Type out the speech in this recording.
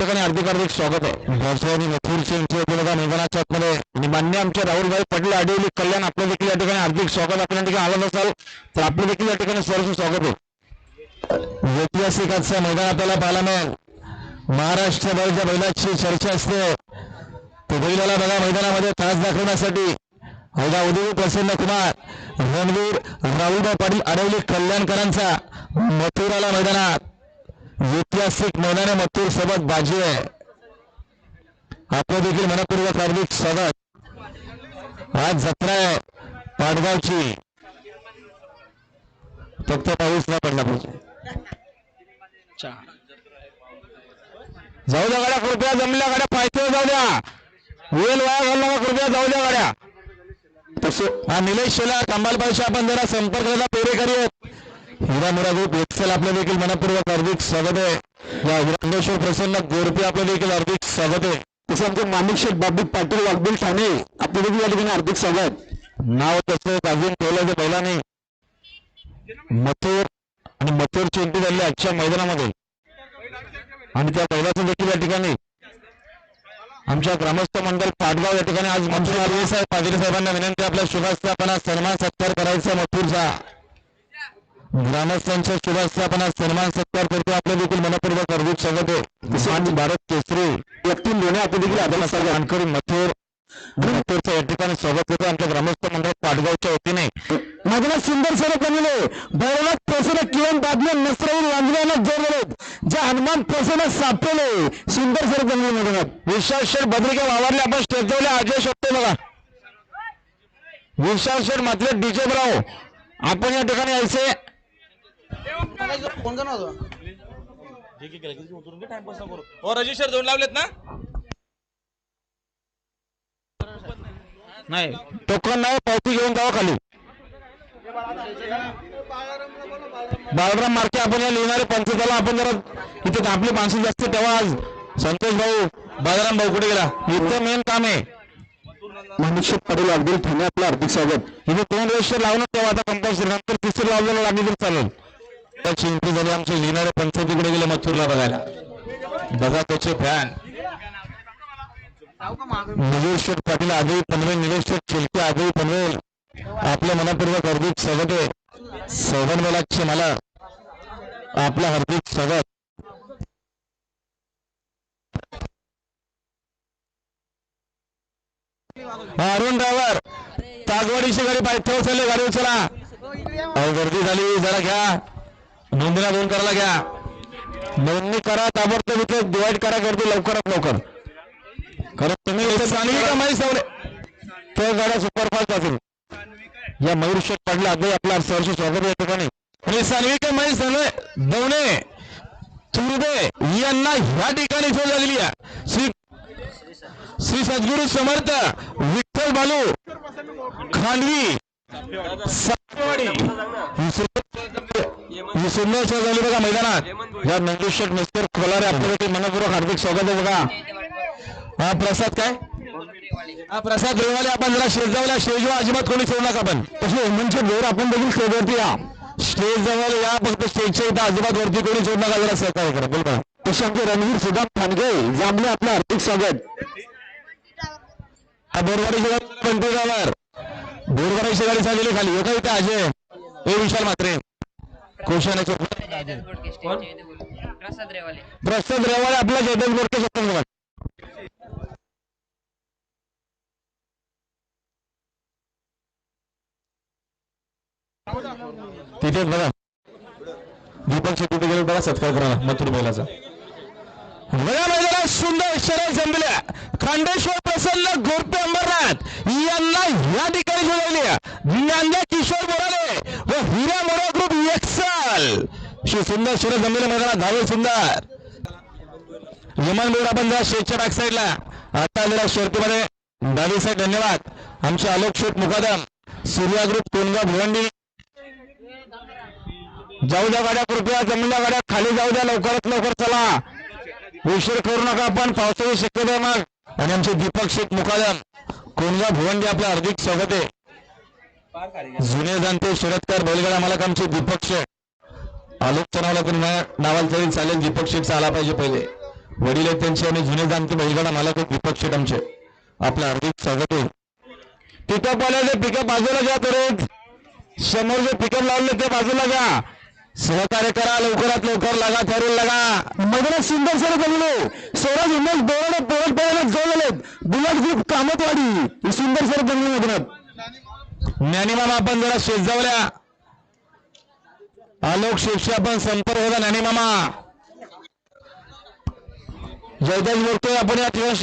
ठिकाणी हार्दिक हार्दिक स्वागत आहे. भरसवानी मथुरचे यांचे बघा मैदानाच्या आतमध्ये आणि मान्य आमच्या राहुलभाई पटेल आडिवली कल्याण आपलं देखील या ठिकाणी हार्दिक स्वागत आपण या ठिकाणी आलं नसाल तर आपलं देखील या ठिकाणी सहर्ष स्वागत आहे. ऐतिहासिक आजचं मैदान आपल्याला पाहायला मिळेल. महाराष्ट्र बैलच्या बैलाची चर्चा असते. ते बैलाला बघा मैदानामध्ये त्रास दाखवण्यासाठी हौदा उदय प्रसन्न कुमार रणवीर राहुलभाई पाटील अडवली कल्याणकरांचा मथुराला मैदानात. ऐतिहासिक मैदाने मथुर सोबत बाजी आहे. आपलं देखील मनपूर्वक हार्दिक स्वागत. आज जत्रा आहे पाटगावची फक्त पाऊस नाही पडला पाहिजे. जाऊ द्या गाड्या कृपया जमल्या गाड्या पायथ्यावर जाऊ द्या. वेल वाया घालू नका कृपया जाऊ द्या गाड्या. तसे हा निलेश शेला कंबालबाईशी आपण जरा संपर्क पेरेकरी आहेत. हिरा मुरा ग्रुप एक्सेल आपलं देखील मनपूर्वक हार्दिक स्वागत आहे. या हिरांगेश्वर प्रसन्न गोरपे आपलं देखील हार्दिक स्वागत आहे. तसं आमचे माणिक शेठ बाबू पाटील वाघबिल ठाणे आपलं देखील या ठिकाणी हार्दिक स्वागत. नाव तसं अजून ठेवलं बैलाने मथुर आणि मथुरची एंट्री झाली आजच्या मैदानामध्ये. आणि त्या बैलाचं देखील या ठिकाणी आमच्या ग्रामस्थ मंडळ पाटगाव या ठिकाणी आज मंत्री साहेब पाटील साहेबांना विनंती आपल्या शुभास्थापना सन्मान सत्कार करायचा मथुरचा. ग्रामस्थांच्या शुभास्थापना सन्मान सत्कार करतो. आपलं देखील मनपूर्वक हार्दिक स्वागत आहे. आज भारत केसरी व्यक्ती लोणे आपलं देखील आदर जानकरी मथुर मथुरचं या ठिकाणी स्वागत करतो. आमच्या ग्रामस्थ मंडळ पाटगावच्या वतीने. माझ्याला सुंदर स्वरूप बनवले भैरवात प्रसन्न किरण बादले नसराईल वांजल्याला जोडले जे हनुमान प्रसन्न सापले सुंदर स्वरूप बनवले मैदानात विशाल शेठ बद्रिका वावरले. आपण स्टेजवले अजय शकतो बघा. विशाल शेठ म्हटले डीजे ब्राव आपण या ठिकाणी यायचे हो रजिस्टर दोन लावलेत ना? नाही टोकन नाही पावती घेऊन जावा खाली. बाळराम मार्के आपण या लिहिणारे पंचताला आपण जरा इथे आपली माणसं जास्त तेव्हा आज संतोष भाऊ बाळराम भाऊ कुठे गेला? इथं मेन काम आहे. मनुष्य पडेल अगदी ठाणे आपलं हार्दिक स्वागत. इथे दोन रजिस्टर लावून तेव्हा आता कंपल्सरी नंतर तिसरं लावलेलं लागली तरी चालेल. त्याची एंट्री झाली आमचे लिहिणारे पंच तिकडे गेले मथुरला बघायला. बघा त्याचे फॅन निलेश्वर पाटील आजही पनवेल निलेश्वर शेठ चिलके आजही पनवेल आपल्या मनापूर्वक हरदीप स्वागत सवन सौगन वेलाचे मला. आपला हरदीप स्वागत. हा, अरुण ड्रायव्हर तागवाडीची गाडी पायथ्यावर चालली गाडी उचला. अहो, गर्दी झाली जरा घ्या. नोंदणी दोन करायला घ्या. नोंदणी करा ताबडतोब इथे डिवाइड करा गर्दी लवकरात लवकर. खरं तुम्ही सांगली का माहीत सवरे त्या गाड्या सुपरफास्ट असेल. या मयूर शेठ पाडले आजही आपला सहर्ष स्वागत या ठिकाणी. आणि सान्विका माहीत सांगले दवणे तुर्बे यांना ह्या ठिकाणी सोय लागली आहे. श्री श्री सद्गुरु समर्थ विठ्ठल बालू खांडवी सातवाडी सुंदर सोय झाली बघा मैदानात. या नंदू शेठ मिस्टर खोलारे आपल्यासाठी मनपूर्वक हार्दिक स्वागत आहे बघा. हा प्रसाद काय? हा प्रसाद रेवाले आपण जरा स्टेज जवळ स्टेजवर अजिबात कोणी सोडू नका आपण. तसे म्हणजे जोर आपण देखील स्टेजवरती या. स्टेज जवळ या फक्त स्टेजच्या इथं अजिबात वरती कोणी सोडू नका जरा सहकार्य करा. बोल तसे आमचे रणवीर सुद्धा ठाणगे जांभले आपलं हार्दिक स्वागत. हा बोरगाडीची गाडी कंटेनर बोरगाडीची गाडी चाललेली खाली. एका इथे अजय. हे विशाल मात्रे कोशाने प्रसाद रेवाले. प्रसाद आपला जयदेव स्वतंत्र तिथेच बघा. दीपक शेट्टी गेले बघा सत्कार करा मथुर बैलाचा. बघा मैदानात सुंदर शरद जमल्या खांडेश्वर प्रसन्न गोरपे अंबरनाथ यांना या ठिकाणी जोडवली ज्ञानदा किशोर बोराले व हिरा मोरा ग्रुप एक्सल श्री सुंदर शरद जमलेल्या मैदानात धावे सुंदर. विमान बोर्ड आपण जरा शेटच्या बॅक साईडला आता आलेल्या शर्तीमध्ये डावी साईड धन्यवाद. आमचे आलोक शेठ मुकादम सूर्या ग्रुप कोणगाव भिवंडी. जाऊ द्या गाड्या कृपया जमल्या गाड्या. खाली जाऊ द्या लवकरात लवकर चला. उशीर करू नका आपण पावसाची शक्यता आहे मग. आणि आमचे दीपक शेठ मुकादम कोणगाव भिवंडी आपलं हार्दिक स्वागत आहे. जुने जाणते शरदकार बैलगाडा मालक आमचे दीपक शेठ. आलोचनाला कोणी नावाला तरी चालेल दीपक शेठचा आला पाहिजे पहिले. वडील आहेत त्यांचे आणि जुने जाणते बैलगाडा मला खूप दीपक आमचे. आपलं हार्दिक स्वागत होईल पिकअप वाल्याचे पिकअप बाजूला घ्या तरी समोर जे पिकअप लावले ते बाजूला घ्या. सहकार्य करा. लवकरात लवकर लगा ठरवून लगा. मैदानात सुंदर सर बनलो स्वराज उमेश दोरडे पोहत पोहायला जोडले बुलट ग्रुप कामतवाडी. सुंदर सर बनली मैदानात. ज्ञानीमामा आपण जरा शेजावल्या. आलोक शिवशी आपण संपर्क होता ज्ञानीमामा जयदास बोलतोय आपण या ठिकाणी